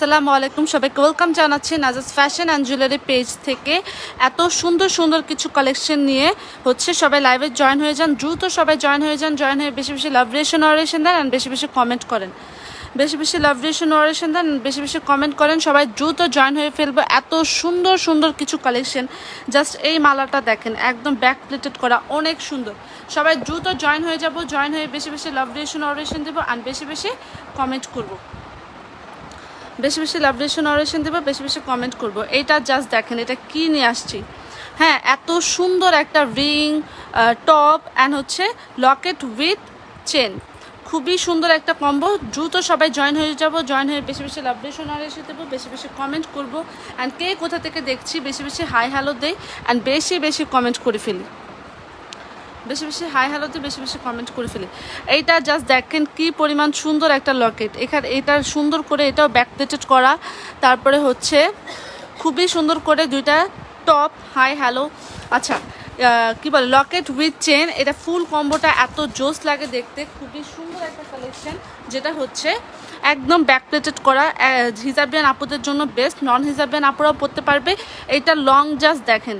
আসসালামু আলাইকুম। সবাইকে ওয়েলকাম জানাচ্ছি Nazaj fashion and jewellery page থেকে। এত সুন্দর সুন্দর কিছু কালেকশন নিয়ে হচ্ছে সবাই লাইভে জয়েন হয়ে যান। দ্রুত সবাই জয়েন হয়ে যান। জয়েন হয়ে বেশি বেশি লাভ রেশন অরেশন দেন অ্যান্ড বেশি বেশি কমেন্ট করেন। বেশি বেশি লাভ রেশন অরেশন দেন, বেশি বেশি কমেন্ট করেন। সবাই দ্রুত জয়েন হয়ে ফেলব। এত সুন্দর সুন্দর কিছু কালেকশন জাস্ট এই মালাটা দেখেন, একদম ব্যাক প্লেটেড করা অনেক সুন্দর। সবাই দ্রুত জয়েন হয়ে যাব। জয়েন হয়ে বেশি বেশি লাভ রেশন অরেশন দেবো অ্যান্ড বেশি বেশি কমেন্ট করব। বেশি বেশি লাভ রিয়েশন অরেশন দেবো, বেশি বেশি কমেন্ট করব। এইটা জাস্ট দেখেন, এটা কি নিয়ে আসছি? হ্যাঁ এত সুন্দর একটা রিং টপ অ্যান্ড হচ্ছে লকেট উইথ চেন খুবই সুন্দর একটা কম্বো দ্রুত সবাই জয়েন হয়ে যাব জয়েন হয়ে বেশি বেশি লাভ রিয়েশন অরেশন দেবো, বেশি বেশি কমেন্ট করব। অ্যান্ড কে কোথা থেকে দেখছি, বেশি বেশি হাই হ্যালো দেই। অ্যান্ড বেশি বেশি কমেন্ট করে ফেলি। বেশি বেশি হাই হ্যালোতে বেশি বেশি কমেন্ট করে ফেলি। এইটা জাস্ট দেখেন কি পরিমাণ সুন্দর একটা লকেট এখানে এটা সুন্দর করে এটাও ব্যাকপ্লেটেড করা। তারপরে হচ্ছে খুবই সুন্দর করে দুইটা টপ হাই হ্যালো আচ্ছা কি বলে লকেট উইথ চেন এটা ফুল কম্বোটা এত জোস লাগে দেখতে। খুবই সুন্দর একটা কালেকশন যেটা হচ্ছে একদম ব্যাকপ্লেটেড করা। হিজাবিয়ান আপুদের জন্য বেস্ট নন হিজাবিয়ান আপুরাও পরতে পারবে। এটা লং জাস্ট দেখেন।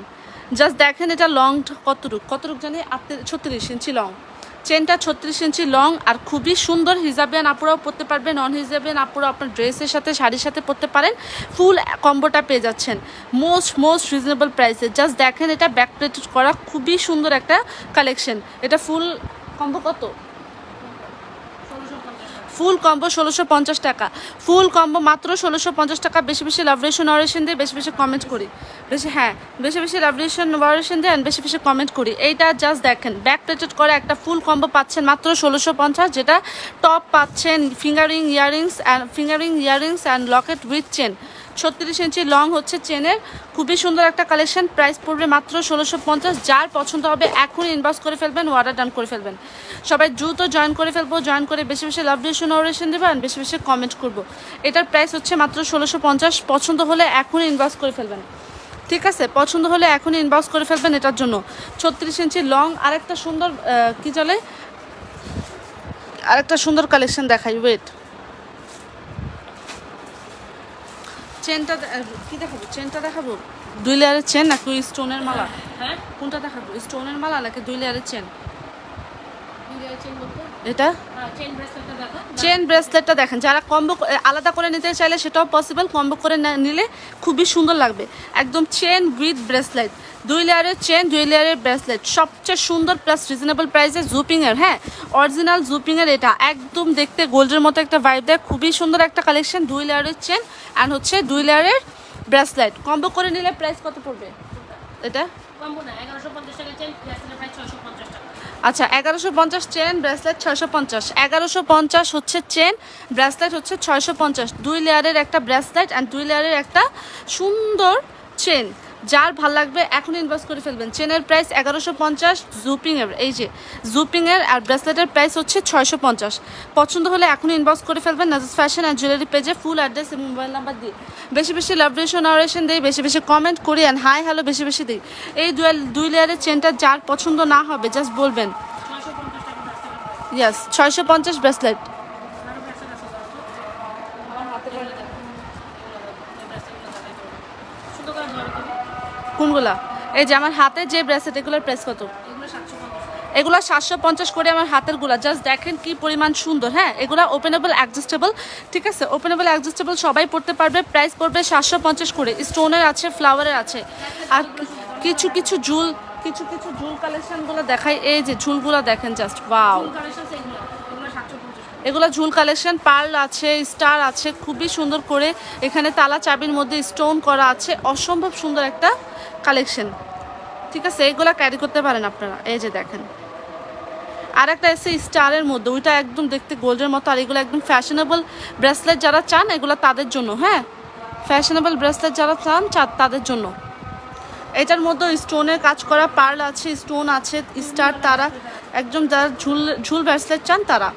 জাস্ট দেখেন এটা লং কতটুক কতটুক জানি? ছত্রিশ ইঞ্চি লং চেনটা ছত্রিশ ইঞ্চি লং আর খুবই সুন্দর হিজাবিয়ান আপুরাও পরতে পারবেন নন হিজাবিয়ান আপুরা আপনার ড্রেসের সাথে, শাড়ির সাথে পরতে পারেন। ফুল কম্বোটা পেয়ে যাচ্ছেন। মোস্ট মোস্ট রিজনেবল প্রাইসে জাস্ট দেখেন এটা ব্যাক প্লেট করা খুবই সুন্দর একটা কালেকশন এটা ফুল কম্বো কত? ফুল কম্বো ষোলোশো পঞ্চাশ টাকা। ফুল কম্বো মাত্র ষোলোশো পঞ্চাশ টাকা। বেশি বেশি লাভরেশন রেশন অরেশন দিয়ে বেশি বেশি কমেন্ট করি। বেশি হ্যাঁ বেশি বেশি লাভ রেশন ওয়ারেশন দিয়ে অ্যান্ড বেশি বেশি কমেন্ট করি। এইটা জাস্ট দেখেন ব্যাক প্লেটেড করে একটা ফুল কম্বো পাচ্ছেন মাত্র ষোলোশো পঞ্চাশ, যেটা টপ পাচ্ছেন fingering earrings and fingering earrings and locket with chain ছত্রিশ ইঞ্চি লং হচ্ছে চেনের। খুবই সুন্দর একটা কালেকশন প্রাইস পড়বে মাত্র ষোলোশো পঞ্চাশ। যার পছন্দ হবে, এখনই ইনবক্স করে ফেলবেন অর্ডার ডান করে ফেলবেন। সবাই দ্রুত জয়েন করে ফেলব জয়েন করে বেশি বেশি লাভ রিয়েশন অরেশন দেবেন বেশি বেশি কমেন্ট করব। এটার প্রাইস হচ্ছে মাত্র ষোলোশো পঞ্চাশ। পছন্দ হলে এখনই ইনবক্স করে ফেলবেন। ঠিক আছে? পছন্দ হলে এখনই ইনবক্স করে ফেলবেন এটার জন্য। ছত্রিশ ইঞ্চি লং, আরেকটা সুন্দর কি চলে? আরেকটা সুন্দর কালেকশন দেখাই ওয়েট চেনটা কি দেখাবো? চেনটা দেখাবো? দুই লেয়ারের চেন নাকি স্টোনের মালা? হ্যাঁ। কোনটা দেখাবো? স্টোনের মালা নাকি দুই লেয়ারের চেন? এটা? চেন ব্রেসলেটটা দেখেন। যারা কম্বো আলাদা করে নিতে চাইলে সেটাও পসিবল কম্বো করে নিলে খুবই সুন্দর লাগবে। একদম চেন উইথ ব্রেসলেট দুই লেয়ারের চেন দুই লেয়ারের ব্রেসলেট সবচেয়ে সুন্দর প্লাস রিজনেবল প্রাইসে জুপিংয়ের হ্যাঁ? অরিজিনাল জুপিংয়ের এটা। একদম দেখতে গোল্ডের মতো একটা ভাইব দেয়। খুবই সুন্দর একটা কালেকশন দুই লেয়ারের চেন অ্যান্ড হচ্ছে দুই লেয়ারের ব্রেসলেট কম্বো করে নিলে প্রাইস কত পড়বে? এটা? কম্বো না এগারোশো পঞ্চাশ টাকা চেন প্রায় ছশো আচ্ছা এগারোশো পঞ্চাশ চেন, ব্রেসলেট ছয়শো পঞ্চাশ। এগারোশো পঞ্চাশ হচ্ছে চেন, ব্রেসলেট হচ্ছে ছয়শো পঞ্চাশ। দুই লেয়ারের একটা ব্রেসলেট অ্যান্ড দুই লেয়ারের একটা সুন্দর চেন। যার ভালো লাগবে এখন ইনভেস্ট করে ফেলবেন। চেনের প্রাইস এগারোশো পঞ্চাশ জুপিংয়ের এই যে জুপিংয়ের আর ব্রেসলেটের প্রাইস হচ্ছে ছয়শো পঞ্চাশ। পছন্দ হলে এখন ইনবক্স করে ফেলবেন। নাজাস ফ্যাশন অ্যান্ড জুয়েলারি পেজে ফুল অ্যাড্রেস এবং মোবাইল নাম্বার দিয়ে। বেশি বেশি লাভ রেশন অরেশন দিই বেশি বেশি কমেন্ট করি অ্যান্ড হাই হ্যালো বেশি বেশি দিই। এই দুই দুই লেয়ারের চেনটা যার পছন্দ না হবে জাস্ট বলবেন। ইয়াস ছয়শো পঞ্চাশ ব্রেসলেট আরও ব্রেসলেট আছে সুন্দর করে ধরে দেবো কোনগুলা? এই যে আমার হাতে যে ব্রেসলেট এগুলোর প্রাইস কত? এগুলো সাতশো পঞ্চাশ করে আমার হাতেরগুলা। জাস্ট দেখেন কি পরিমাণ সুন্দর হ্যাঁ? এগুলো ওপেনেবল অ্যাডজাস্টেবল ঠিক আছে? ওপেনেবল অ্যাডজাস্টেবল সবাই পড়তে পারবে প্রাইস পড়বে সাতশো পঞ্চাশ করে। স্টোনের আছে ফ্লাওয়ারের আছে। আর কিছু কিছু ঝুল কিছু কিছু ঝুল কালেকশনগুলো দেখাই। এই যে ঝুলগুলো দেখেন জাস্ট ওয়াও এগুলো। ঝুল কালেকশন পার্ল আছে স্টার আছে খুবই সুন্দর করে। এখানে তালা চাবির মধ্যে স্টোন করা আছে। অসম্ভব সুন্দর একটা কালেকশন ঠিক আছে, এগুলো ক্যারি করতে পারেন আপনারা। এই যে দেখেন। আর একটা এসে স্টারের মধ্যে। ওইটা একদম দেখতে গোল্ডের মতো, আর এগুলো একদম ফ্যাশনেবল ব্রেসলেট যারা চান, এগুলো তাদের জন্য হ্যাঁ? ফ্যাশনেবল ব্রেসলেট যারা চান তাদের জন্য। এটার মধ্যে স্টোনের কাজ করা পার্ল আছে স্টোন আছে স্টার তারা, একদম যারা ঝুল ঝুল ব্রেসলেট চান তারা।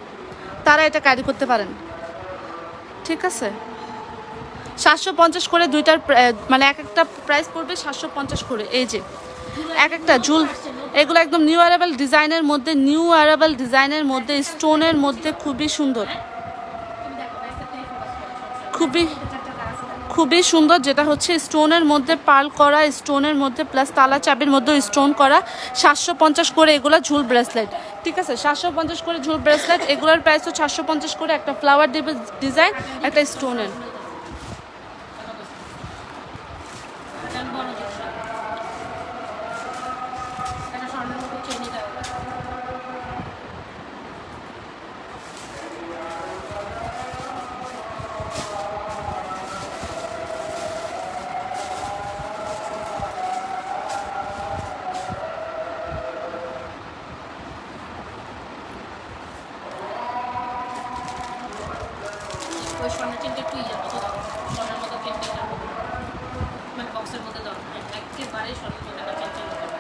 তারা এটা ক্যারি করতে পারেন। ঠিক আছে? সাতশো পঞ্চাশ করে দুইটার মানে এক একটা প্রাইস পড়বে সাতশো পঞ্চাশ করে। এই যে, এক একটা ঝুল এগুলো একদম নিউ অ্যারাবেল ডিজাইনের মধ্যে নিউ অ্যারাবেল ডিজাইনের মধ্যে স্টোনের মধ্যে খুবই সুন্দর। খুবই খুবই সুন্দর, যেটা হচ্ছে স্টোনের মধ্যে পার্ল করা স্টোনের মধ্যে প্লাস তালা চাবির মধ্যে স্টোন করা, সাতশো পঞ্চাশ করে এগুলো ঝুল ব্রেসলেট ঠিক আছে? সাতশো পঞ্চাশ করে ঝুল ব্রেসলেট এগুলোর প্রাইস তো সাতশো পঞ্চাশ করে একটা ফ্লাওয়ার ডিজাইন একটা স্টোনের এটা বড় জিনিসটা এটা স্বর্ণের মতো চেনি দেওয়া ওই স্বর্ণের চেনটা একটু ইয়ে মতো দাও স্বর্ণের মতো চেনটা এটা মানে বক্সের মধ্যে দাও একেবারে স্বর্ণের মতো একটা চেন চেন করবে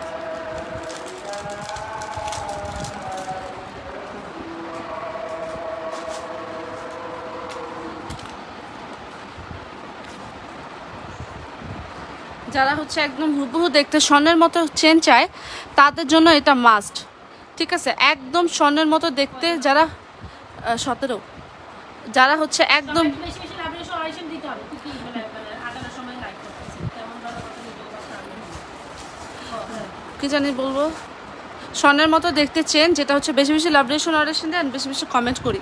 যারা হচ্ছে একদম হুবহু দেখতে স্বর্ণের মতো চেন চায় তাদের জন্য এটা মাস্ট ঠিক আছে? একদম স্বর্ণের মতো দেখতে যারা সতেরো। যারা হচ্ছে একদম মানে মানে কি জানি বলব? স্বর্ণের মতো দেখতে চেন, যেটা হচ্ছে বেশি বেশি লাভ রেশন অরেশন দেন বেশি বেশি কমেন্ট করি।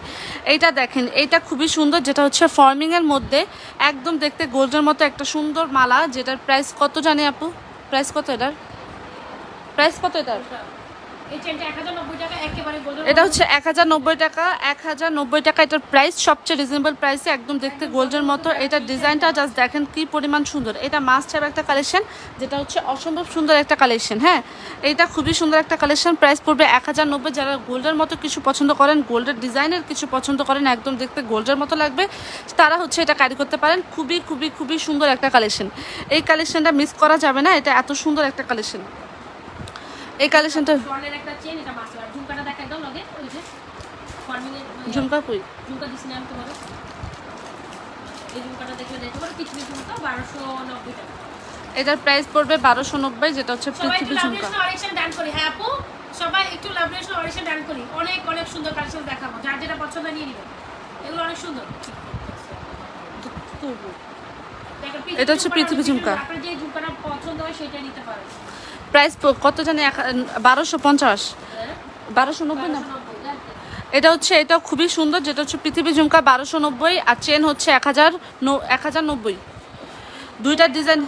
এইটা দেখেন, এইটা খুবই সুন্দর, যেটা হচ্ছে ফর্মিংয়ের মধ্যে একদম দেখতে গোল্ডের মতো একটা সুন্দর মালা, যেটার প্রাইস কত জানে আপু? প্রাইস কত এটার? প্রাইস কত এটার? এটা হচ্ছে এক হাজার নব্বই টাকা। এক হাজার নব্বই টাকা এটার প্রাইস সবচেয়ে রিজনেবল প্রাইসে একদম দেখতে গোল্ডের মতো। এটার ডিজাইনটা জাস্ট দেখেন কি পরিমাণ সুন্দর। এটা মাস্ট হ্যাভ একটা কালেকশন যেটা হচ্ছে অসম্ভব সুন্দর একটা কালেকশন হ্যাঁ? এটা খুবই সুন্দর একটা কালেকশন প্রাইস পড়বে এক হাজার নব্বই। যারা গোল্ডের মতো কিছু পছন্দ করেন গোল্ডের ডিজাইনের কিছু পছন্দ করেন, একদম দেখতে গোল্ডের মতো লাগবে, তারা হচ্ছে এটা ক্যারি করতে পারেন। খুবই খুবই খুবই সুন্দর একটা কালেকশন এই কালেকশনটা মিস করা যাবে না, এটা এত সুন্দর একটা কালেকশন এই কালেকশনটা স্বর্ণের একটা চেন এটা মাছ আর ঝুমকাটা দেখা একদম লগে ওই যে ফর্মিং এর ঝুমকা কই? ঝুমকা দিছি না আমি তোমাকে এই ঝুমকাটা দেখলে দেখতে পারো কিছু ঝুমকা বারোশো নব্বই টাকা। এটার প্রাইস পড়বে বারোশো নব্বই যেটা হচ্ছে পৃথিবী ঝুমকা। অরিজিন ডান করি। হ্যাঁ আপু সবাই একটু লাভরেশন অরিজিন ডান করি। অনেক অনেক সুন্দর কালেকশন দেখাবো। যার যেটা পছন্দ নিয়ে নিবে। এগুলো অনেক সুন্দর। এটা হচ্ছে পৃথিবী ঝুমকা। আপনার যে ঝুমকাটা পছন্দ হয় সেটা নিতে পারেন প্রাইস কত জানি বারোশো পঞ্চাশ। বারোশো নব্বই না? এটা হচ্ছে, এটা খুবই সুন্দর, যেটা হচ্ছে পৃথিবী ঝুমকা বারোশো নব্বই আর চেন হচ্ছে এক হাজার এক হাজার নব্বই। দুইটা ডিজাইন।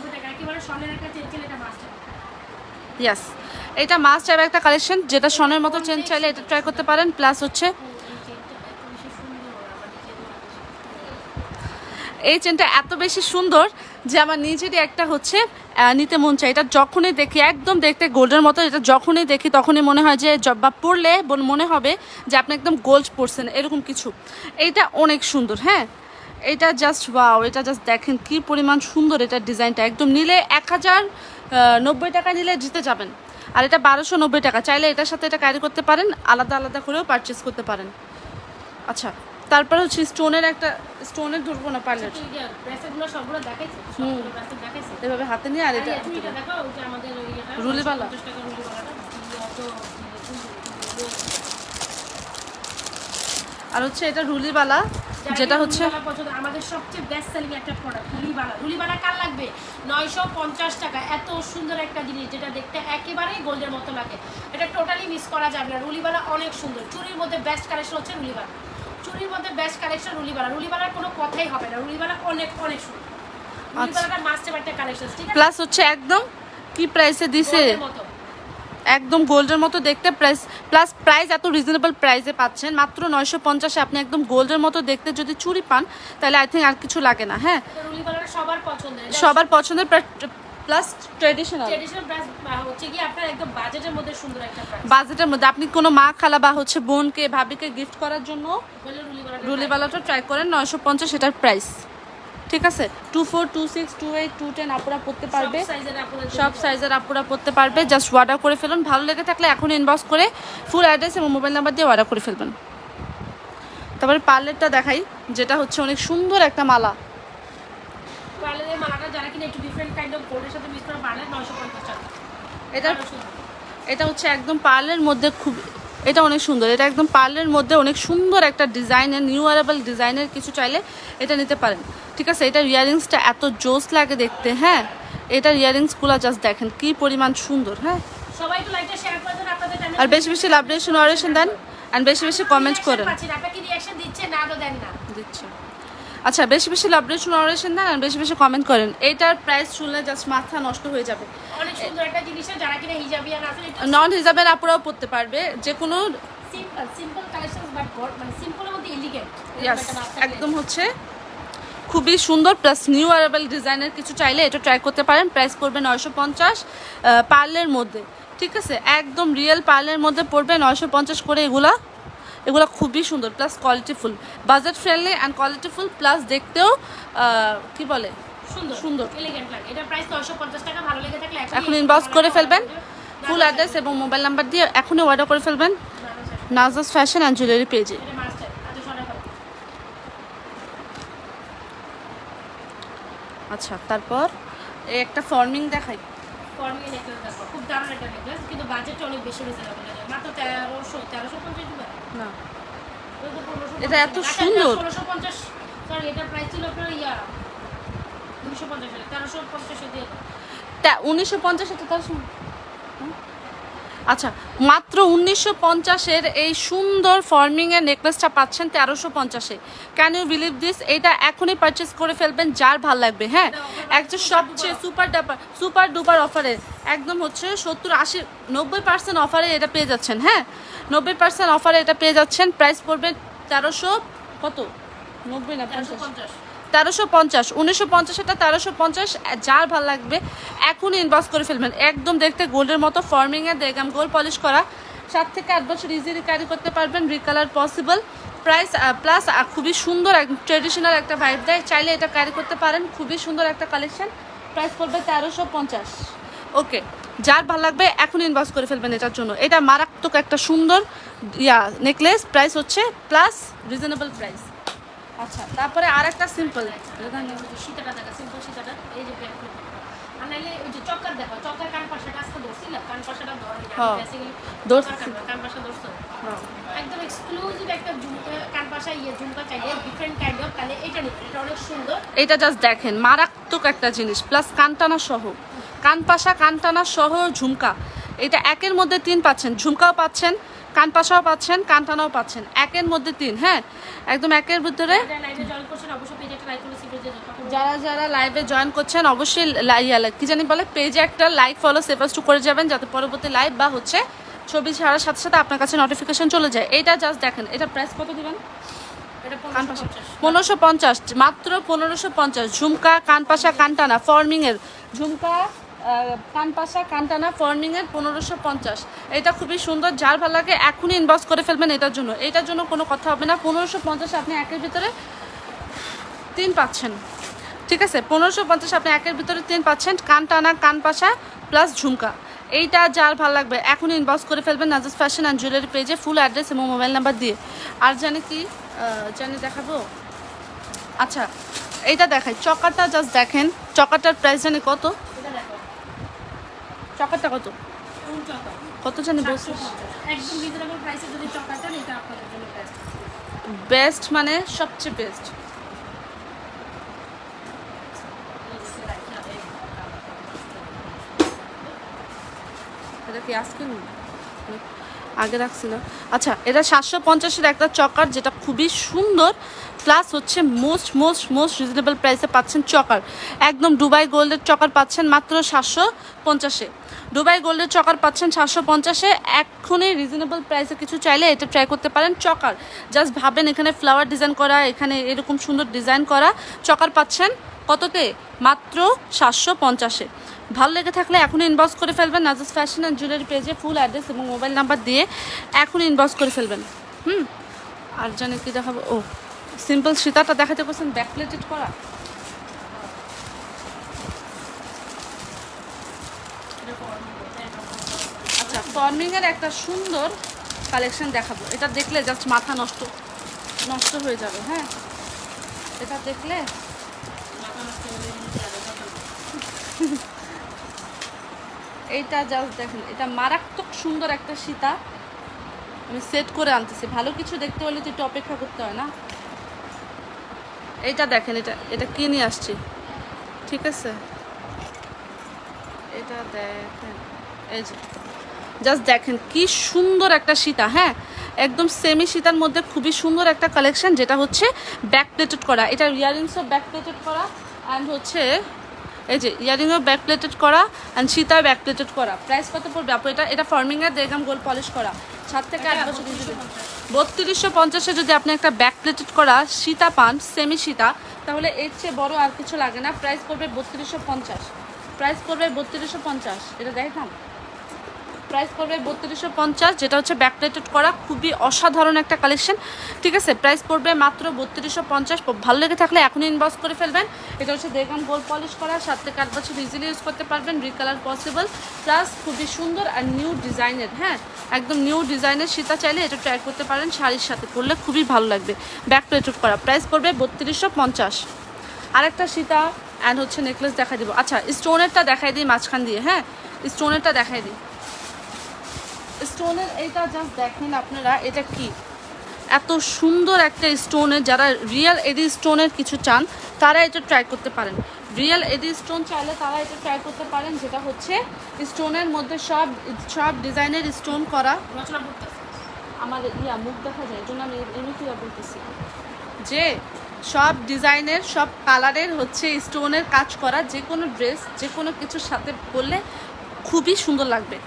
ইয়াস এটা মাস্ট চাইবে একটা কালেকশন যেটা স্বর্ণের মতো চেন চাইলে এটা ট্রাই করতে পারেন প্লাস হচ্ছে এই চেনটা এত বেশি সুন্দর যে আমার নিজেরই একটা হচ্ছে নিতে মন চাই এটা যখনই দেখি, একদম দেখতে গোল্ডের মতো, এটা যখনই দেখি তখনই মনে হয় যে বা বোন- মনে হবে যে আপনি একদম গোল্ড পরছেন, এরকম কিছু। এইটা অনেক সুন্দর হ্যাঁ? এটা জাস্ট ওয়াও এটা জাস্ট দেখেন কি পরিমাণ সুন্দর এটার ডিজাইনটা। একদম নিলে এক হাজার নব্বই টাকা নিলে জিতে যাবেন। আর এটা বারোশো নব্বই টাকা। চাইলে এটার সাথে এটা ক্যারি করতে পারেন, আলাদা আলাদা করেও পারচেস করতে পারেন। আচ্ছা তারপরে হচ্ছে স্টোনের একটা স্টোনের ধরবো না পার্লার? এভাবে হাতে নিয়ে আর এটা এই চুড়িটা দেখো, ওই যে আমাদের ওই ইয়েটা, রুলিওয়ালা? 50 টাকার রুলিওয়ালাটা। কি অত সুন্দর, আর হচ্ছে এটা রুলিবালা যেটা হচ্ছে আমাদের সবচেয়ে বেস্ট সেলিং একটা প্রোডাক্ট রুলিবালা। রুলিবালা কার লাগবে? নয়শো পঞ্চাশ টাকা। এত সুন্দর একটা জিনিস যেটা দেখতে একেবারেই গোল্ডের মতো লাগে। এটা টোটালি মিস করা যাবে না। রুলিবালা অনেক সুন্দর। চুরির মধ্যে বেস্ট কালেকশন হচ্ছে রুলিবালা। চুরির মধ্যে বেস্ট কালেকশন রুলিবালা। রুলিবালার কোনো কথাই হবে না। রুলিবালা অনেক অনেক সুন্দর। রুলিবালাটা মাস্ট একটা কালেকশন ঠিক আছে? প্লাস হচ্ছে একদম কি প্রাইসে দিছে? একদম গোল্ডের মতো দেখতে প্রাইস প্লাস প্রাইস এত রিজনেবল প্রাইসে পাচ্ছেন। মাত্র নয়শো পঞ্চাশে আপনি একদম গোল্ডের মতো দেখতে যদি চুরি পান তাহলে আই থিঙ্ক আর কিছু লাগে না হ্যাঁ? সবার পছন্দের। সবার পছন্দের প্লাস ট্রেডিশনাল হচ্ছে কি আপনার একদম বাজেটের মধ্যে সুন্দর একটা বাজেটের মধ্যে। আপনি কোনো মা খালা বা হচ্ছে বোনকে ভাবিকে গিফট করার জন্য রুলিবালাটা ট্রাই করেন নয়শো পঞ্চাশ এটার প্রাইস ঠিক আছে? Two four two six two eight two ten আপুরা পড়তে পারবে। সব সাইজের সব সাইজের আপুরা পড়তে পারবে। জাস্ট অর্ডার করে ফেলুন। ভালো লেগে থাকলে এখন ইনবক্স করে ফুল অ্যাড্রেস এবং মোবাইল নাম্বার দিয়ে অর্ডার করে ফেলবেন। তারপরে পার্লেটটা দেখাই যেটা হচ্ছে অনেক সুন্দর একটা মালা পার্লারের মালাটা যারা কিনা একটু ডিফারেন্ট কাইন্ড অফ গোল্ডের সাথে মিক্স করে পার্লার নয়শো পঞ্চাশ টাকা। এটা এটা হচ্ছে একদম পার্লের মধ্যে খুব এটা অনেক সুন্দর। এটা একদম পার্লের মধ্যে অনেক সুন্দর একটা ডিজাইনের নিউ অ্যারেবল ডিজাইনের কিছু চাইলে এটা নিতে পারেন। ঠিক আছে? এটা ইয়ারিংসটা এত জোস লাগে দেখতে হ্যাঁ? এটা ইয়ারিংসগুলো জাস্ট দেখেন কি পরিমাণ সুন্দর হ্যাঁ? সবাই একটু লাইকটা শেয়ার করে দেন আপনাদের আর বেশি বেশি লাভরেশন অরেশন দেন অ্যান্ড বেশি বেশি কমেন্ট করেন। আপনারা কি রিঅ্যাকশন দিচ্ছেন না তো দেন না। দিচ্ছি। আচ্ছা বেশি বেশি লাভ অরেশন দেন আর বেশি বেশি কমেন্ট করেন। এইটার প্রাইস শুনলে জাস্ট মাথা নষ্ট হয়ে যাবে। অনেক সুন্দর একটা জিনিস যারা কিনা হিজাবিয়ান একটু নন হিসাবের আপুরাও পড়তে পারবে যে কোনো সিম্পল সিম্পল কালেকশন বাট মানে সিম্পলের মধ্যে এলিগেন্ট একদম হচ্ছে। খুবই সুন্দর প্লাস নিউ অ্যারেবল ডিজাইনের কিছু চাইলে এটা ট্রাই করতে পারেন। প্রাইস পড়বে নয়শো পঞ্চাশ পার্লের মধ্যে। ঠিক আছে? একদম রিয়েল পার্লের মধ্যে পড়বে নয়শো পঞ্চাশ করে এগুলা। এগুলো খুবই সুন্দর plus qualityful budget friendly and qualityful plus দেখতেও কি বলে? সুন্দর সুন্দর। এটা প্রাইস 950 টাকা ভালো লেগে থাকলে এখন ইনবক্স করে ফেলবেন। ফুল অ্যাড্রেস এবং মোবাইল নাম্বার দিয়ে এখনই অর্ডার করে ফেলবেন। নাজাস ফ্যাশন অ্যান্ড জুয়েলারি পেজে আচ্ছা তারপর এই একটা ফর্মিং দেখাই। ফর্মিং দেখো। খুব দারুণ একটা নেকলেস কিন্তু বাজেটটা অনেক বেশি রিজনেবল মাত্র 1300 1350 টাকা না। ওই তো 1550 এটা এত সুন্দর। সরি এটার প্রাইস ছিল আপনার ইয়া 250 1350 দিয়ে তা উনিশশো পঞ্চাশে তো তার আচ্ছা মাত্র উনিশশো পঞ্চাশের এই সুন্দর ফর্মিংয়ের নেকলেসটা পাচ্ছেন তেরোশো পঞ্চাশে ক্যান ইউ বিলিভ দিস এটা এখনই পারচেস করে ফেলবেন যার ভালো লাগবে হ্যাঁ? একজন সবচেয়ে সুপার ডাপার সুপার ডুপার অফারে একদম হচ্ছে সত্তর আশি নব্বই পার্সেন্ট অফারে এটা পেয়ে যাচ্ছেন হ্যাঁ? নব্বই পার্সেন্ট অফারে এটা পেয়ে যাচ্ছেন। প্রাইস পড়বে তেরোশো কত? নব্বই না তেরোশো পঞ্চাশ। উনিশশো পঞ্চাশ এটা তেরোশো পঞ্চাশ, যার ভালো লাগবে, এখনই ইনবক্স করে ফেলবেন। একদম দেখতে গোল্ডের মতো ফর্মিংয়ে দেখলাম গোল্ড পলিশ করা। সাত থেকে আট বছর ইজিলি ক্যারি করতে পারবেন রিকালার পসিবল প্রাইস প্লাস খুবই সুন্দর ট্রেডিশনাল একটা ভাইব দেয়। চাইলে এটা ক্যারি করতে পারেন। খুবই সুন্দর একটা কালেকশন প্রাইস পড়বে তেরোশো পঞ্চাশ। ওকে যার ভালো লাগবে এখন ইনবক্স করে ফেলবেন এটার জন্য। এটা মারাত্মক একটা সুন্দর ইয়া নেকলেস প্রাইস হচ্ছে প্লাস রিজনেবল প্রাইস আচ্ছা তারপরে আর একটা সিম্পল সীতাটা দেখা সিম্পল সীতাটা এই যে হ্যাঁ। একদম এক্সক্লুসিভ একটা ঝুমকা কান ইয়ে ঝুমকা চাইলে ডিফারেন্ট কাইন্ড অফ তাহলে এটা এটা অনেক সুন্দর। এটা জাস্ট দেখেন মারাত্মক একটা জিনিস প্লাস কানটানা সহ। কানপাশা কানটানা সহ ঝুমকা। এটা একের মধ্যে তিন পাচ্ছেন। ঝুমকাও পাচ্ছেন কানপাশাও পাচ্ছেন কানটানাও পাচ্ছেন। একের মধ্যে তিন হ্যাঁ? একদম একের ভিতরে যারা লাইক যারা লাইভে জয়েন করছেন অবশ্যই লাই- ইয়া, কি জানি বলে পেজে একটা লাইক ফলো সেভাস টু করে যাবেন যাতে পরবর্তী লাইভ বা হচ্ছে ছবি ছাড়ার সাথে সাথে আপনার কাছে নোটিফিকেশন চলে যায়। এটা জাস্ট দেখেন। এটা প্রাইস কত দেবেন? পনেরোশো পঞ্চাশ মাত্র পনেরোশো পঞ্চাশ। ঝুমকা কানপাশা কানটানা ফর্মিংয়ের ঝুমকা কানপাশা, কানটানা ফর্মিংয়ের পনেরোশো পঞ্চাশ। এটা খুবই সুন্দর, যার ভালো লাগে এখনই ইনবক্স করে ফেলবেন এটার জন্য। এটার জন্য কোনো কথা হবে না। পনেরোশো পঞ্চাশ আপনি একের ভিতরে তিন পাচ্ছেন। ঠিক আছে? পনেরোশো পঞ্চাশ আপনি একের ভিতরে তিন পাচ্ছেন কান টানা কান পাশা প্লাস ঝুমকা। এইটা যার ভালো লাগবে এখন ইনবক্স করে ফেলবেন নাজাস ফ্যাশন অ্যান্ড জুয়েলারি পেজে ফুল অ্যাড্রেস এবং মোবাইল নাম্বার দিয়ে। আর জানি কি জানি দেখাবো? আচ্ছা এইটা দেখাই। চকারটা জাস্ট দেখেন। চকারটার প্রাইস জানি কত? চকারটা কত কত জানি বলছি 750 একদম রিজনেবল প্রাইসে যদি চক্কর চান এটা আপনাদের জন্য বেস্ট বেস্ট মানে সবচেয়ে বেস্ট এটা কি আজকে আগে রাখছি না। আচ্ছা এটা সাতশো পঞ্চাশের একটা চকার যেটা খুবই সুন্দর। প্লাস হচ্ছে মোস্ট মোস্ট মোস্ট রিজনেবল প্রাইসে পাচ্ছেন চকার। একদম দুবাই গোল্ডের চকার পাচ্ছেন মাত্র সাতশো পঞ্চাশে। দুবাই গোল্ডের চকার পাচ্ছেন সাতশো পঞ্চাশে। এখনই রিজনেবল প্রাইসে কিছু চাইলে এটা ট্রাই করতে পারেন চকার। জাস্ট ভাবেন এখানে ফ্লাওয়ার ডিজাইন করা, এখানে এরকম সুন্দর ডিজাইন করা। চকার পাচ্ছেন কততে? মাত্র সাতশো পঞ্চাশে। ভালো লেগে থাকলে এখন ইনবক্স করে ফেলবেন নাজাস ফ্যাশন অ্যান্ড জুয়েলারি পেজে ফুল অ্যাড্রেস এবং মোবাইল নাম্বার দিয়ে এখন ইনবক্স করে ফেলবেন। হুম? আর জানে কি দেখাবো? ও। সিম্পল সীতাটা দেখাতে পারছেন ব্যাক প্লেটেড করা। আচ্ছা ফর্মিংয়ের একটা সুন্দর কালেকশন দেখাবো। এটা দেখলে জাস্ট মাথা নষ্ট নষ্ট হয়ে যাবে হ্যাঁ? এটা দেখলে এইটা জাস্ট দেখেন, এটা মারাত্মক সুন্দর একটা সীতা। আমি সেট করে আনতেছি। ভালো কিছু দেখতে হলে তো একটু অপেক্ষা করতে হয় না? এইটা দেখেন এটা এটা কি নিয়ে আসছি? ঠিক আছে? এটা দেখেন এই যে জাস্ট দেখেন কি সুন্দর একটা সীতা হ্যাঁ? একদম সেমি সীতার মধ্যে খুবই সুন্দর একটা কালেকশন যেটা হচ্ছে ব্যাক প্লেটেড করা। এটা ইয়ারিংসও ব্যাক প্লেটেড করা অ্যান্ড হচ্ছে এই যে ইয়ারিংও ব্যাক প্লেটেড করা অ্যান্ড সীতা ব্যাক প্লেটেড করা। প্রাইস কত পড়বে আপু? এটা এটা ফর্মিংয়ের দেখাম গোল পলিশ করা। সাত থেকে আট বছর বত্রিশশো পঞ্চাশে যদি আপনি একটা ব্যাক প্লেটেড করা সীতা পান, সেমি সীতা, তাহলে এর চেয়ে বড় আর কিছু লাগে না। প্রাইস পড়বে বত্রিশশো পঞ্চাশ। প্রাইস পড়বে বত্রিশশো পঞ্চাশ। এটা দেখাম প্রাইস পড়বে বত্রিশশো পঞ্চাশ, যেটা হচ্ছে ব্যাকপ্লেটেড করা, খুবই অসাধারণ একটা কালেকশন ঠিক আছে প্রাইস পড়বে মাত্র বত্রিশশো পঞ্চাশ ভালো লেগে থাকলে এখনই ইনবক্স করে ফেলবেন। এটা হচ্ছে দেখুন গোল্ড পলিশ করা, সাত থেকে আট বছর ইজিলি ইউজ করতে পারবেন রিকালার পসিবল প্লাস খুবই সুন্দর আর নিউ ডিজাইনের হ্যাঁ একদম নিউ ডিজাইনের সীতা চাইলে এটা ট্রাই করতে পারেন, শাড়ির সাথে পরলে খুবই ভালো লাগবে। ব্যাকপ্লেটেড করা প্রাইস পড়বে বত্রিশশো পঞ্চাশ। আরেকটা সীতা অ্যান্ড হচ্ছে নেকলেস দেখাই দিব। আচ্ছা স্টোনেরটা দেখাই দিই মাঝখান দিয়ে হ্যাঁ স্টোনেরটা দেখাই দিই। স্টোনের এইটা জাস্ট দেখেন আপনারা, এটা কি? এত সুন্দর একটা স্টোনের, যারা রিয়েল এডি স্টোনের কিছু চান, তারা এটা ট্রাই করতে পারেন। রিয়েল এডি স্টোন চাইলে তারা এটা ট্রাই করতে পারেন, যেটা হচ্ছে স্টোনের মধ্যে সব সব ডিজাইনের স্টোন করা। আমার ইয়া, মুখ দেখা যায় জন্য আমি এমনি কিয়া বলতেছি যে সব ডিজাইনের সব কালারের হচ্ছে স্টোনের কাজ করা, যে কোনো ড্রেস যে কোনো কিছুর সাথে পরলে খুবই সুন্দর লাগবে।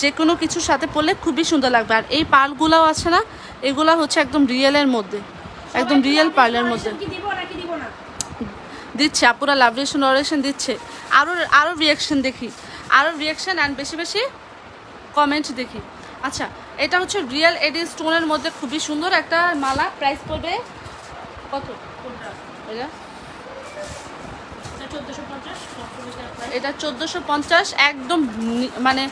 যে কোনো কিছুর সাথে পরলে খুবই সুন্দর লাগবে। আর এই পার্লগুলোও আছে না এগুলো হচ্ছে একদম রিয়েলের মধ্যে একদম রিয়েল পার্লের মধ্যে। দিচ্ছে আপুরা লাভ রিয়েকশন অরেকশন দিচ্ছে। আরও আরও রিয়াকশন দেখি আরও রিয়াকশন অ্যান্ড বেশি বেশি কমেন্ট দেখি। আচ্ছা এটা হচ্ছে রিয়েল এডি স্টোনের মধ্যে খুবই সুন্দর একটা মালা প্রাইস পড়বে কত? এটা? এটা চোদ্দোশো পঞ্চাশ একদম মানে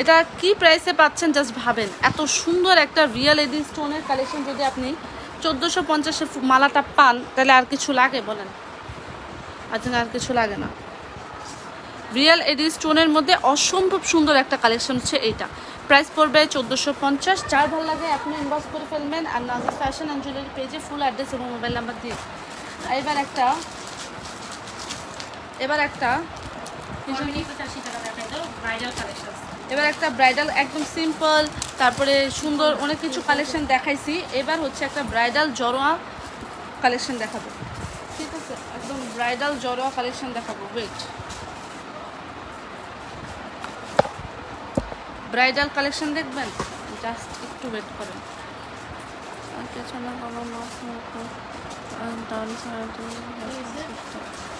এটা কি প্রাইসে পাচ্ছেন? জাস্ট ভাবেন। এত সুন্দর একটা রিয়েল এডি স্টোনের কালেকশন যদি আপনি চোদ্দোশো পঞ্চাশে মালাটা পান, তাহলে আর কিছু লাগে বলেন? আর যেন আর কিছু লাগে না। রিয়েল এডি স্টোনের মধ্যে অসম্ভব সুন্দর একটা কালেকশন হচ্ছে এইটা। প্রাইস পড়বে চোদ্দোশো পঞ্চাশ। যার ভালো লাগে আপনি ইনবক্স করে ফেলবেন আর নাজার ফ্যাশন অ্যান্ড জুয়েলারি পেজে ফুল অ্যাড্রেস এবং মোবাইল নাম্বার দিয়ে। এবার একটা এবার একটা কালেকশন এবার একটা ব্রাইডাল একদম সিম্পল তারপরে সুন্দর অনেক কিছু কালেকশন দেখাইছি। এবার হচ্ছে একটা ব্রাইডাল জরোয়া কালেকশন দেখাবো। ঠিক আছে? একদম ব্রাইডাল জরোয়া কালেকশন দেখাবো। ওয়েট ব্রাইডাল কালেকশন দেখবেন? জাস্ট একটু ওয়েট করেন।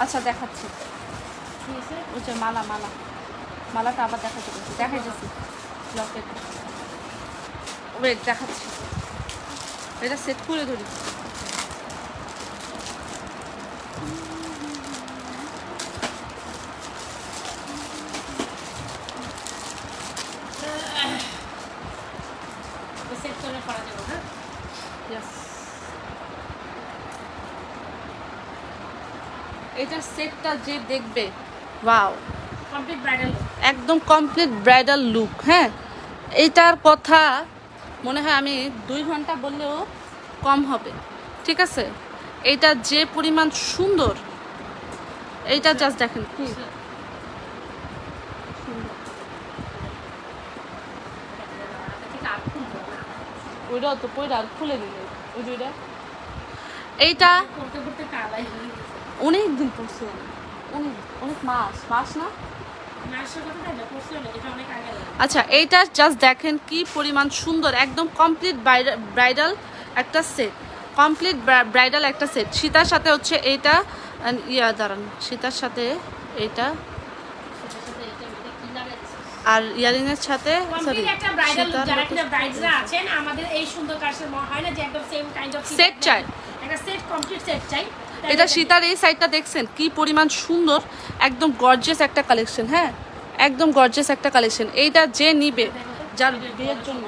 আচ্ছা দেখাচ্ছি। ওই যে মালা মালা। মালাটা আবার দেখাতে দেখাই যাচ্ছি লকেট ওয়েট দেখাচ্ছি। এটা সেট করে ধরি। সেট করে করা যাবে হ্যাঁ? Yes. এটা সেটটা যে দেখবে। ওয়াও কমপ্লিট ব্রাইডাল একদম কমপ্লিট ব্রাইডাল লুক হ্যাঁ? এইটার কথা মনে হয় আমি দুই ঘণ্টা বললেও কম হবে ঠিক আছে? এইটা যে পরিমাণ সুন্দর এইটা জাস্ট দেখেন কি? ওইটাও তো পয়টা খুলে দিলে ওই দুইটা। এইটা করতে করতে অনেক দিন পড়ছে অনেক অনেক মাস মাস না? আচ্ছা এইটা জাস্ট দেখেন কি পরিমাণ সুন্দর একদম কমপ্লিট ব্রাইডাল একটা সেট কমপ্লিট ব্রাইডাল একটা সেট সীতার সাথে হচ্ছে এইটা ইয়া দাঁড়ান সীতার সাথে এইটা সাথে আর ইয়ারিংয়ের সাথে সরি কমপ্লিট একটা ব্রাইডাল যারা কিনা ব্রাইডসরা আছেন আমাদের এই সুন্দর কাজের হয় না যে একদম সেম কাইন্ড অফ Set চাই। একটা সেট কমপ্লিট সেট চাই। এটা সীতার এই সাইডটা দেখছেন? কি পরিমাণ সুন্দর, একদম গর্জেস একটা কালেকশন হ্যাঁ? একদম গর্জেস একটা কালেকশন এইটা যে নিবে যার বিয়ের জন্য।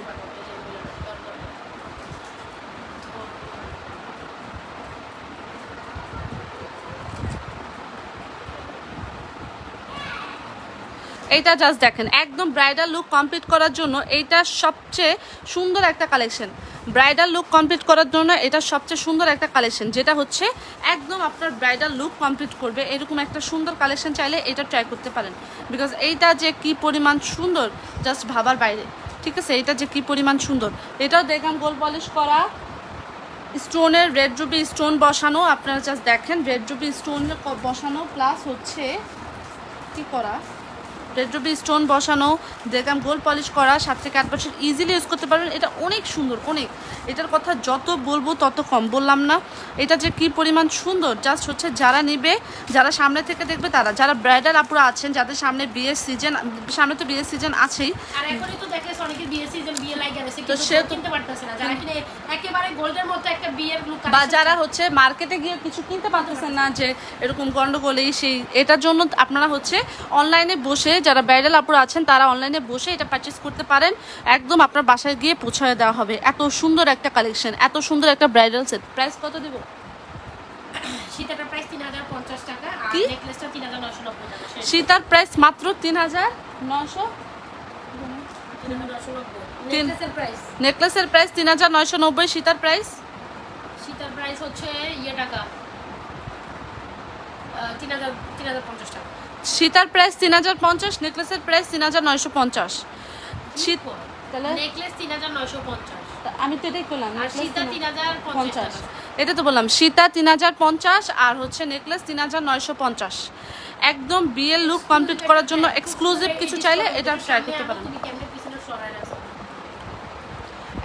এইটা জাস্ট দেখেন, একদম ব্রাইডাল লুক কমপ্লিট করার জন্য এইটা সবচেয়ে সুন্দর একটা কালেকশন ব্রাইডাল লুক কমপ্লিট করার জন্য এটা সবচেয়ে সুন্দর একটা কালেকশন, যেটা হচ্ছে একদম আপনার ব্রাইডাল লুক কমপ্লিট করবে। এরকম একটা সুন্দর কালেকশন চাইলে এটা ট্রাই করতে পারেন। বিকজ এইটা যে কি পরিমাণ সুন্দর জাস্ট ভাবার বাইরে। ঠিক আছে? এটা যে কি পরিমাণ সুন্দর। এটাও দেখলাম গোল পলিশ করা। স্টোনের রেড রুবি স্টোন বসানো, আপনারা জাস্ট দেখেন রেড রুবি স্টোন বসানো প্লাস হচ্ছে কি করা? রেড রুবি স্টোন বসানো, দেখলাম গোল পলিশ করা, সাত থেকে আট বছর ইজিলি ইউজ করতে পারবেন। এটা অনেক সুন্দর, অনেক। এটার কথা যত বলব তত কম বললাম না। এটা যে কি পরিমাণ সুন্দর জাস্ট হচ্ছে যারা নেবে যারা সামনে থেকে দেখবে তারা। যারা ব্রাইডাল আপুরা আছেন যাদের সামনে বিয়ের সিজন সামনে তো বিয়ের সিজন আছেই। আর এখনই তো দেখলে অনেকের বিয়ে সিজন বিয়ে লাগে গেছে কিন্তু সে কিনতে পারতেছে না। যারা কিনে একেবারে গোল্ডের মতো একটা বিয়ের লুক বা যারা হচ্ছে মার্কেটে গিয়ে কিছু কিনতে পারতেছেন না যে এরকম গন্ডগোলেই সেই এটার জন্য আপনারা হচ্ছে অনলাইনে বসে যারা ব্রাইডাল আপুরা আছেন তারা অনলাইনে বসে এটা পারচেস করতে পারেন। একদম আপনার বাসায় গিয়ে পৌঁছায় দেওয়া হবে। এত সুন্দর একটা কালেকশন এত সুন্দর একটা ব্রাইডাল সেট প্রাইস কত দেবো? সীতাটার প্রাইস তিন হাজার পঞ্চাশ টাকা আর নেকলেসটা তিন হাজার নশো নব্বই টাকা। সীতার প্রাইস মাত্র তিন হাজার নশো? নেকলেসের প্রাইস নেকলেসের প্রাইস তিন হাজার নয়শো নব্বই সীতার প্রাইস সীতার প্রাইস হচ্ছে ইয়ে টাকা। তিন হাজার তিন হাজার পঞ্চাশ টাকা। সীতার প্রাইস তিন হাজার পঞ্চাশ নেকলেসের প্রাইস তিন হাজার নয়শো পঞ্চাশ। নেকলেস তিন হাজার নয়শো পঞ্চাশ। আমি তো এটাই করলাম পঞ্চাশ এটা তো বললাম সীতা তিন হাজার পঞ্চাশ আর হচ্ছে নেকলেস তিন হাজার নয়শো পঞ্চাশ। একদম বিয়ের লুক কমপ্লিট করার জন্য এক্সক্লুসিভ কিছু চাইলে এটা ট্রাই করতে পারেন?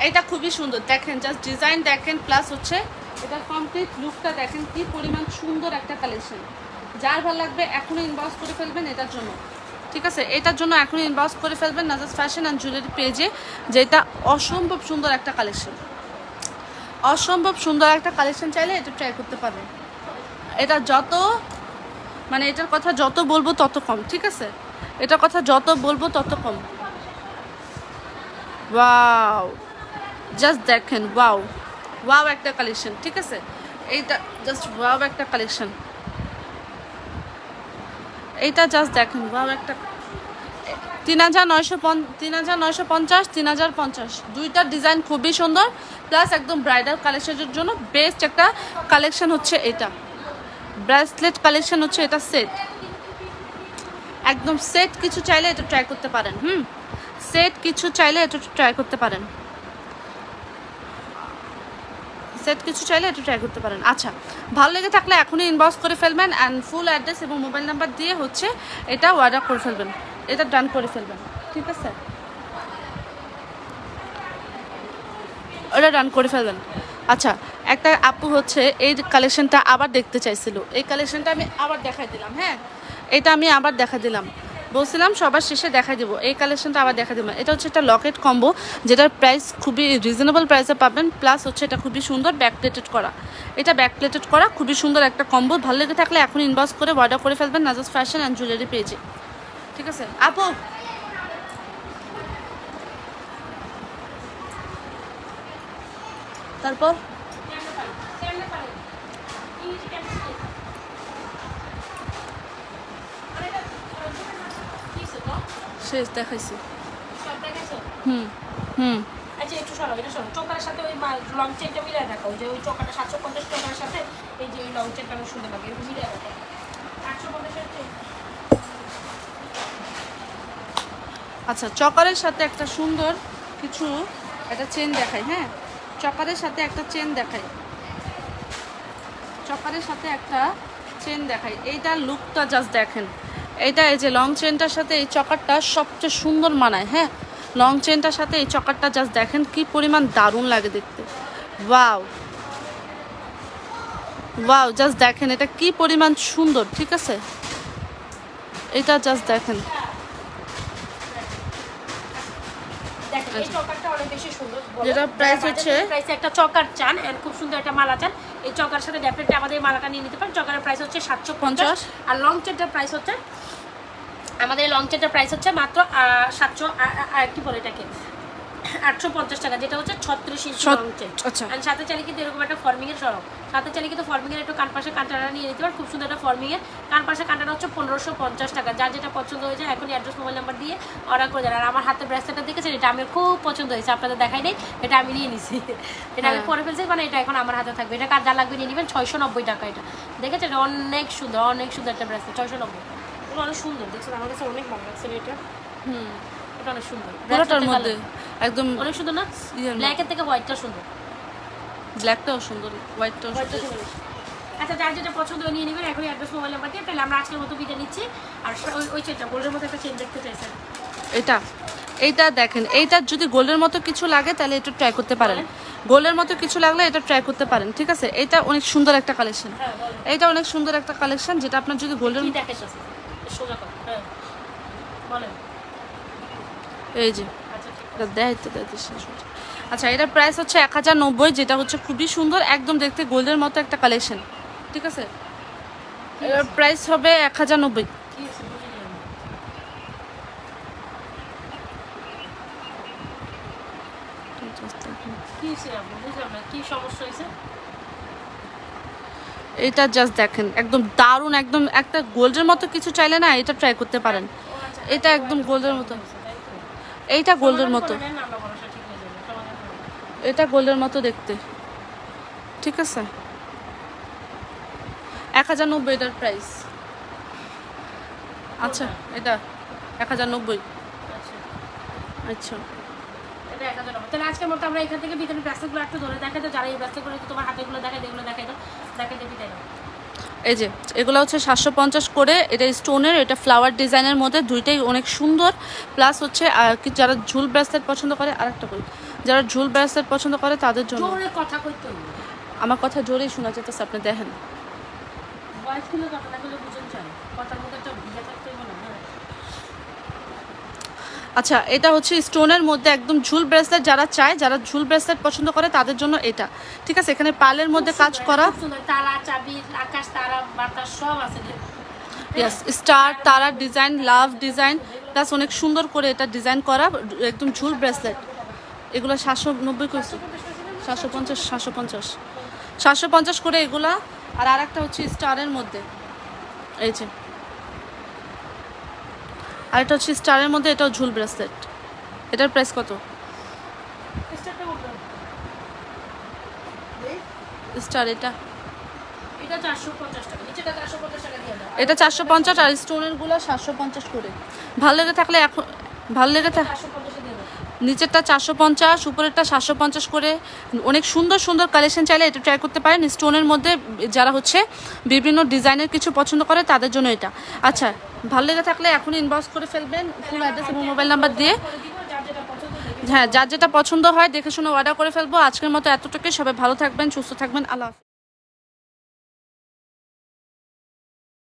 এটা খুবই সুন্দর দেখেন জাস্ট ডিজাইন দেখেন প্লাস হচ্ছে এটা কমপ্লিট লুকটা দেখেন কি পরিমাণ সুন্দর একটা কালেকশন যার ভালো লাগবে এখনই ইনবক্স করে ফেলবেন এটার জন্য। ঠিক আছে? এটার জন্য এখনই ইনবক্স করে ফেলবেন নাজাজ ফ্যাশন অ্যান্ড জুয়েলারি পেজে যেটা অসম্ভব সুন্দর একটা কালেকশন অসম্ভব সুন্দর একটা কালেকশন চাইলে এটা ট্রাই করতে পারবেন। এটা যত মানে এটার কথা যত বলব তত কম, ঠিক আছে? এটার কথা যত বলব তত কম। ওয়াও জাস্ট দেখেন ওয়াও ওয়াও একটা কালেকশন ঠিক আছে? এইটা জাস্ট ওয়াও একটা কালেকশন এইটা জাস্ট দেখেন ওয়াও একটা তিন হাজার নয়শো তিন হাজার নয়শো পঞ্চাশ, তিন হাজার পঞ্চাশ। দুইটার ডিজাইন খুবই সুন্দর প্লাস একদম ব্রাইডাল কালেকশনের জন্য বেস্ট একটা কালেকশন হচ্ছে এটা। ব্রেসলেট কালেকশন হচ্ছে এটা সেট একদম সেট কিছু চাইলে এটা ট্রাই করতে পারেন, হুম? সেট কিছু চাইলে এটা ট্রাই করতে পারেন। সেট কিছু চাইলে এটা ট্রাই করতে পারেন। আচ্ছা ভালো লেগে থাকলে এখনই ইনবক্স করে ফেলবেন অ্যান্ড ফুল অ্যাড্রেস এবং মোবাইল নাম্বার দিয়ে হচ্ছে এটা অর্ডার করে ফেলবেন। এটা ডান করে ফেলবেন, ঠিক আছে? ওটা ডান করে ফেলবেন। আচ্ছা একটা আপু হচ্ছে এই কালেকশনটা আবার দেখতে চাইছিল। এই কালেকশনটা আমি আবার দেখাই দিলাম হ্যাঁ? এটা আমি আবার দেখা দিলাম। বলছিলাম, সবার শেষে দেখা দিব। এই কালেকশনটা আবার দেখা দিলাম এটা হচ্ছে একটা লকেট কম্বো যেটার প্রাইস খুবই রিজনেবল প্রাইসে পাবেন। প্লাস হচ্ছে এটা খুবই সুন্দর ব্যাক প্লেটেড করা। এটা ব্যাক প্লেটেড করা খুবই সুন্দর একটা কম্বো ভালো লেগে থাকলে এখন ইনবক্স করে অর্ডার করে ফেলবেন নাজাজ ফ্যাশন অ্যান্ড জুয়েলারি পেজে ঠিক আছে? আপু! তারপর কেমনে পারে? কেমনে পারে? ইংলিশে কেমনে পারে? আরে এটা, কি হইছে তো? শেষ দেখাইছি হুম হুম আচ্ছা, একটু এটা। চোকারের সাথে ওই মা- লং চেনটা মিলায় রাখো। যে ওই চোকারটা 750 টাকার সাথে এই যে ওই লং চেনটা আমার সুন্দর লাগে। এরকম মিলায় রাখো। 850 এর আচ্ছা চকারের সাথে একটা সুন্দর কিছু একটা চেন দেখাই হ্যাঁ চকারের সাথে একটা চেন দেখাই চকারের সাথে একটা চেন দেখাই এইটার লুকটা জাস্ট দেখেন এইটা এই যে লং চেনটার সাথে এই চকারটা সবচেয়ে সুন্দর মানায় হ্যাঁ? লং চেনটার সাথে এই চকারটা জাস্ট দেখেন কি পরিমাণ দারুণ লাগে দেখতে। ওয়াও ওয়াও জাস্ট দেখেন এটা কি পরিমাণ সুন্দর ঠিক আছে? এটা জাস্ট দেখেন। যেটা যারা হচ্ছে- একটা চকার চান খুব সুন্দর একটা মালা চান। এই চকার সাথে ডেফিনেটলি আমাদের মালাটা নিয়ে নিতে পারেন। চকারের প্রাইস হচ্ছে সাতশো পঞ্চাশ। আর লং চেনটার প্রাইস হচ্ছে আমাদের লং চেনটার প্রাইস হচ্ছে মাত্র সাতশো কি বলে এটাকে? আটশো পঞ্চাশ টাকা যেটা হচ্ছে ছত্রিশ ইঞ্চি আচ্ছা। আর সাথে চাইলে কিন্তু এরকম একটা ফর্মিং এর সরব সাথে চাইলে কিন্তু ফর্মিং এর একটু কান পাশে নিয়ে নিতে পার খুব সুন্দর একটা ফর্মিং এর কান পাশে কান্টারা হচ্ছে পনেরোশো পঞ্চাশ টাকা। যার যেটা পছন্দ হয়ে যায় এখনই অ্যাড্রেস মোবাইল নাম্বার দিয়ে অর্ডার করে দেন। আর আমার হাতে ব্রেসলেটটা দেখেছেন? এটা আমার খুব পছন্দ হয়েছে। আপনাদের দেখাই নেই এটা আমি নিয়ে নিছি। এটা আমি হ্যাঁ। পরে ফেলছি মানে এটা এখন আমার হাতে থাকবে। এটা কার যা লাগবে নিয়ে নেবেন ছয়শো নব্বই টাকা এটা। দেখেছেন? এটা অনেক সুন্দর অনেক সুন্দর একটা ব্রেসলেট ছয়শো নব্বই। এটা অনেক সুন্দর দেখছেন? আমার কাছে অনেক ভালো লাগছে এটা। হুম এটা অনেক সুন্দর। পুরোটার মধ্যে? একদম অনেক সুন্দর না? ব্ল্যাকের থেকে হোয়াইটটা সুন্দর। ব্ল্যাকটাও সুন্দর হোয়াইটটাও হোয়াইটটা সুন্দর। আচ্ছা যার যেটা পছন্দ নিয়ে নেবেন এখনই অ্যাড্রেস মোবাইল নাম্বার দিয়ে তাহলে আমরা আজকের মতো বিদায় নিচ্ছি। আর ওই ওই চেনটা গোল্ডের মতো একটা চেন দেখতে চাইছেন। এটা এইটা দেখেন এইটা যদি গোল্ডের মতো কিছু লাগে তাহলে এটা ট্রাই করতে পারেন। গোল্ডের মতো কিছু লাগলে এটা ট্রাই করতে পারেন ঠিক আছে? এটা অনেক সুন্দর একটা কালেকশন হ্যাঁ এইটা অনেক সুন্দর একটা কালেকশন যেটা আপনার যদি গোল্ডের হ্যাঁ। এই যে এটা দেয় তো দেয়। আচ্ছা এটার প্রাইস হচ্ছে এক হাজার নব্বই যেটা হচ্ছে খুবই সুন্দর একদম দেখতে গোল্ডের মতো একটা কালেকশন ঠিক আছে? এটার প্রাইস হবে এক হাজার নব্বই। এটা জাস্ট দেখেন একদম দারুণ একদম একটা গোল্ডের মতো কিছু চাইলে না এটা ট্রাই করতে পারেন। আচ্ছা এটা একদম গোল্ডের মতো। এইটা গোল্ডের মতো। করে করে। এটা গোল্ডের মতো দেখতে। ঠিক আছে? এক হাজার নব্বই এটার প্রাইস আচ্ছা এটা এক হাজার নব্বই। আচ্ছা। তাহলে আজকের মতো আমরা এখান থেকে ভিতরে ব্যস্তগুলো একটু ধরে দেখাই তো যারা এই ব্যস্তগুলো তোমার হাতেগুলো দেখাই, এগুলো দেখাই তো দেখাই দেবি তাই এই যে এগুলো হচ্ছে সাতশো পঞ্চাশ করে। এটা স্টোনের এটা ফ্লাওয়ার ডিজাইনের মধ্যে। দুইটাই অনেক সুন্দর। প্লাস হচ্ছে আর কি যারা ঝুল ব্রেসলেট পছন্দ করে আরেকটা করি যারা ঝুল ব্রেসলেট পছন্দ করে তাদের জন্য। কথা আমার কথা জোরেই শোনা যেতেছে আপনি দেখেন ভয়েস খুলে কথা না খুলে বুঝুন চাই কথার মধ্যে একটা ভিজে থাকতে হবে না হ্যাঁ। আচ্ছা এটা হচ্ছে স্টোনের মধ্যে একদম ঝুল ব্রেসলেট যারা চায় যারা ঝুল ব্রেসলেট পছন্দ করে তাদের জন্য এটা। ঠিক আছে এখানে পালের মধ্যে কাজ করা। স্টার তারা ডিজাইন লাভ ডিজাইন প্লাস অনেক সুন্দর করে এটা ডিজাইন করা একদম ঝুল ব্রেসলেট। এগুলো সাতশো নব্বই করেছে সাতশো পঞ্চাশ সাতশো পঞ্চাশ। সাতশো পঞ্চাশ করে এগুলা। আর আরেকটা হচ্ছে স্টারের মধ্যে। এই যে। আর এটা হচ্ছে স্টারের মধ্যে এটাও ঝুল ব্রেসলেট। এটার প্রাইস কত? স্টার এটা। এটা চারশো পঞ্চাশ আর স্টোনেরগুলো সাতশো পঞ্চাশ করে। ভালো লেগে থাকলে এখন ভালো লেগে থাক চারশো পঞ্চাশে দিয়ে দাও নিচেরটা চারশো পঞ্চাশ, উপরেরটা সাতশো পঞ্চাশ করে। অনেক সুন্দর সুন্দর কালেকশন চাইলে এটা ট্রাই করতে পারেন। স্টোনের মধ্যে যারা হচ্ছে বিভিন্ন ডিজাইনের কিছু পছন্দ করে, তাদের জন্য এটা। আচ্ছা ভালো লেগে থাকলে এখন ইনবক্স করে ফেলবেন ফুল অ্যাড্রেস এবং মোবাইল নাম্বার দিয়ে। হ্যাঁ যার যেটা পছন্দ হয়, দেখে শুনে অর্ডার করে ফেলব। আজকের মতো এতটুকুই। সবাই ভালো থাকবেন, সুস্থ থাকবেন। আল্লাহ।